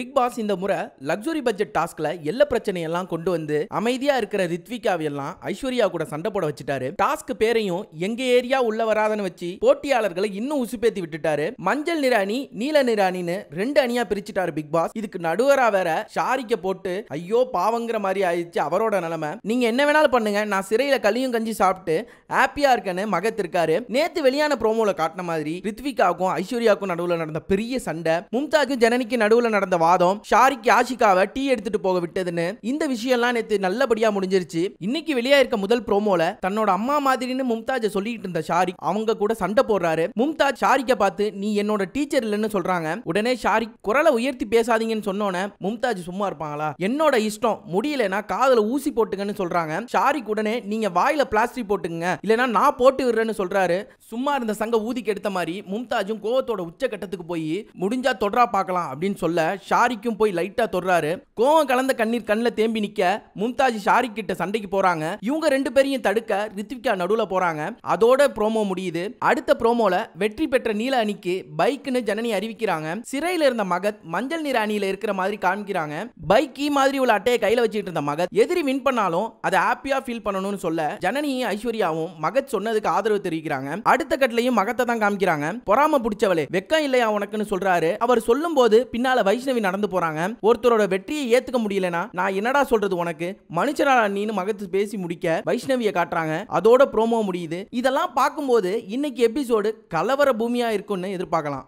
Big pass இந்த முறை luxury budget டாஸ்க்ல எல்ல பிரச்சனையெல்லாம் கொண்டு வந்து அமைதியா இருக்கிற ரித்விகாவையெல்லாம் ஐஸ்வர்யா கூட சண்டை போட வச்சுட்டாரு. டாஸ்க் பேரையும் எங்க ஏரியா உள்ள வராதன்னு வச்சு போட்டியாளர்களை இன்னும் உசுப்பேத்தி விட்டுட்டாரு. மஞ்சள் நிராணி நீல நிராணின்னு ரெண்டு அணியா பிரிச்சுட்டாரு பிக் பாஸ். இதுக்கு நடுவரா வேற ஷாரிக்க போட்டு ஐயோ பாவங்கிற மாதிரி ஆயிடுச்சு அவரோட நிலைமை. நீங்க என்ன வேணாலும் பண்ணுங்க. நான் சிறையில களியும் கஞ்சி சாப்பிட்டு ஹாப்பியா இருக்கேன்னு மகத் இருக்காரு. நேத்து வெளியான ப்ரோமோல காட்டின மாதிரி ரித்விகாவுக்கும் ஐஸ்வர்யாவுக்கும் நடுவுல நடந்த பெரிய சண்டை மும்தாஜும் ஜனனிக்கு நடுவுல நடந்த வாதம் ஷாரிக் யாஷிகாவை டீ எடுத்துட்டு போக விட்டதுன்னு இந்த விஷயம்லாம் நேத்து நல்லபடியா முடிஞ்சிருச்சு. இன்னைக்கு வெளியா இருக்க முதல் ப்ரோமோல தன்னோட அம்மா மாதிரின்னு மும்தாஜ சொல்லிட்டு இருந்த ஷாரிக் அவங்க கூட சண்டை போடுறாரு. மும்தாஜ் ஷாரிக்க பார்த்து நீ என்னோட டீச்சர் இல்லைன்னு சொல்றாங்க. உடனே ஷாரிக் குரலை உயர்த்தி பேசாதீங்கன்னு சொன்னோன்னே மும்தாஜ் சும்மா இருப்பாங்களா? என்னோட இஷ்டம் முடியலனா காதல ஊசி போட்டுங்கன்னு சொல்றாங்க. ஷாரிக் உடனே நீங்க வாயில பிளாஸ்டிக் போட்டுங்க இல்லனா நான் போட்டு விடுறேன்னு சொல்றாரு. சும்மா இருந்த சங்க ஊதி கெடுத்த மாதிரி மும்தாஜும் கோவத்தோட உச்சக்கட்டத்துக்கு போய் முடிஞ்சா தொடரா பார்க்கலாம் அப்படின்னு சொல்ல ஷாரிக்கும் போய் லைட்டா தொடுறாரு. கோவம் கலந்த கண்ணீர் கண்ணில் தேம்பி நிக்க மும்தாஜ் ஷாரிக் கிட்ட சண்டைக்கு போறாங்க. இவங்க ரெண்டு பேரையும் தடுக்க ரித்விகா நடுவுல போறாங்க. அதோட ப்ரோமோ முடியுது. அடுத்த ப்ரோமோல வெற்றி பெற்ற நீல அணிக்கு பைக்னு ஜனனி அறிவிக்கிறாங்க. சிறையில இருந்த மகத் மஞ்சள் நிற அணியில இருக்கிற மாதிரி காமிக்கிறாங்க பைக் கீ மாதிரி உள்ள அட்டையை கையில வச்சுட்டு இருந்த மகத் எதிரி வின் பண்ணாலும் அதை ஹாப்பியா ஃபீல் பண்ணணும்னு சொல்ல ஜனனியும் ஐஸ்வர்யாவும் மகத் சொன்னதுக்கு ஆதரவு தெரிவிக்கிறாங்க. அடுத்த கட்டிலையும் மகத்தை தான் காமிக்கிறாங்க. பொறாம பிடிச்சவளே வெக்கம் இல்லையா உனக்குன்னு சொல்றாரு. அவர் சொல்லும் போது பின்னால வைஷ்ணவி நடந்து போறாங்க. ஒருத்தரோட வெற்றியை ஏத்துக்க முடியலனா நான் என்னடா சொல்றது உனக்கு? மனுஷனா நீனு மகத்து பேசி முடிக்க வைஷ்ணவியை காட்டுறாங்க. அதோட ப்ரோமோ முடியுது. இதெல்லாம் பார்க்கும்போது இன்னைக்கு எபிசோடு கலவர பூமியா இருக்கும்னு எதிர்பார்க்கலாம்.